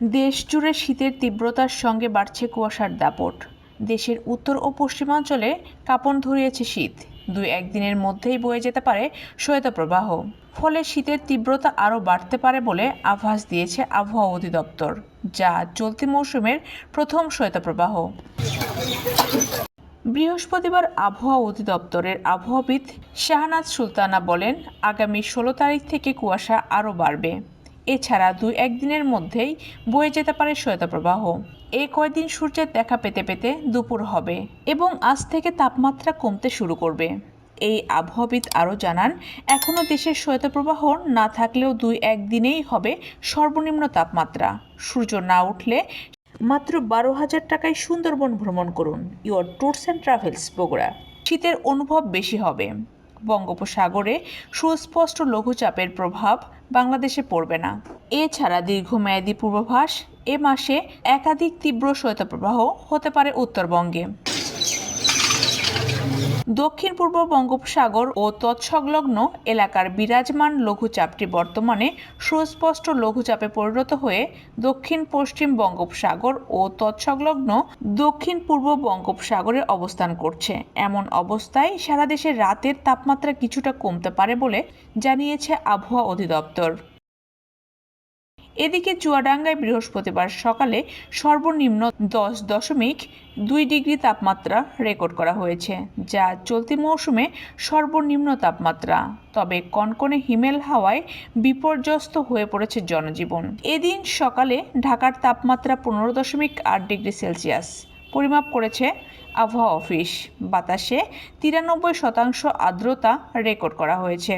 দেশ জুড়ে শীতের তীব্রতার সঙ্গে বাড়ছে কুয়াশার দাপট। দেশের উত্তর ও পশ্চিমাঞ্চলে কাঁপন ধরিয়েছে শীত। দুই একদিনের মধ্যেই বয়ে যেতে পারে শৈত্যপ্রবাহ ফলে শীতের তীব্রতা আরও বাড়তে পারে বলে আভাস দিয়েছে আবহাওয়া অধিদপ্তর, যা চলতি মৌসুমের প্রথম শৈত্যপ্রবাহ বৃহস্পতিবার আবহাওয়া অধিদপ্তরের আবহাওয়াবিদ শাহনাজ সুলতানা বলেন, আগামী ষোলো তারিখ থেকে কুয়াশা আরও বাড়বে। এছাড়া দুই একদিনের মধ্যেই বয়ে যেতে পারে শৈত্যপ্রবাহ এই কয়দিন সূর্যের দেখা পেতে পেতে দুপুর হবে এবং আজ থেকে তাপমাত্রা কমতে শুরু করবে। এই আবহাওয়াবিদ আরও জানান, এখনও দেশের শৈত্যপ্রবাহ না থাকলেও দুই একদিনেই হবে সর্বনিম্ন তাপমাত্রা। সূর্য না উঠলে মাত্র বারো হাজার টাকায় সুন্দরবন ভ্রমণ করুন। Your tours and travels Bogura. শীতের অনুভব বেশি হবে। বঙ্গোপসাগরে সুস্পষ্ট লঘুচাপের প্রভাব বাংলাদেশে পড়বে না। এছাড়া দীর্ঘমেয়াদী পূর্বাভাস এ মাসে একাধিক তীব্র শৈত্যপ্রবাহ হতে পারে উত্তরবঙ্গে। দক্ষিণ পূর্ব বঙ্গোপসাগর ও তৎসংলগ্ন এলাকার বিরাজমান লঘুচাপটি বর্তমানে সুস্পষ্ট লঘুচাপে পরিণত হয়ে দক্ষিণ পশ্চিম বঙ্গোপসাগর ও তৎসংলগ্ন দক্ষিণ পূর্ব বঙ্গোপসাগরে অবস্থান করছে। এমন অবস্থায় সারা দেশে রাতের তাপমাত্রা কিছুটা কমতে পারে বলে জানিয়েছে আবহাওয়া অধিদপ্তর। এদিকে চুয়াডাঙ্গায় বৃহস্পতিবার সকালে সর্বনিম্ন দশ দশমিক দুই ডিগ্রি তাপমাত্রা রেকর্ড করা হয়েছে, যা চলতি মৌসুমে সর্বনিম্ন তাপমাত্রা। তবে কনকনে হিমেল হাওয়ায় বিপর্যস্ত হয়ে পড়েছে জনজীবন। এদিন সকালে ঢাকার তাপমাত্রা পনেরো দশমিক আট ডিগ্রি সেলসিয়াস। পরিমাপ করেছে আবহাওয়া অফিস। বাতাসে তিরানব্বই শতাংশ আর্দ্রতা রেকর্ড করা হয়েছে।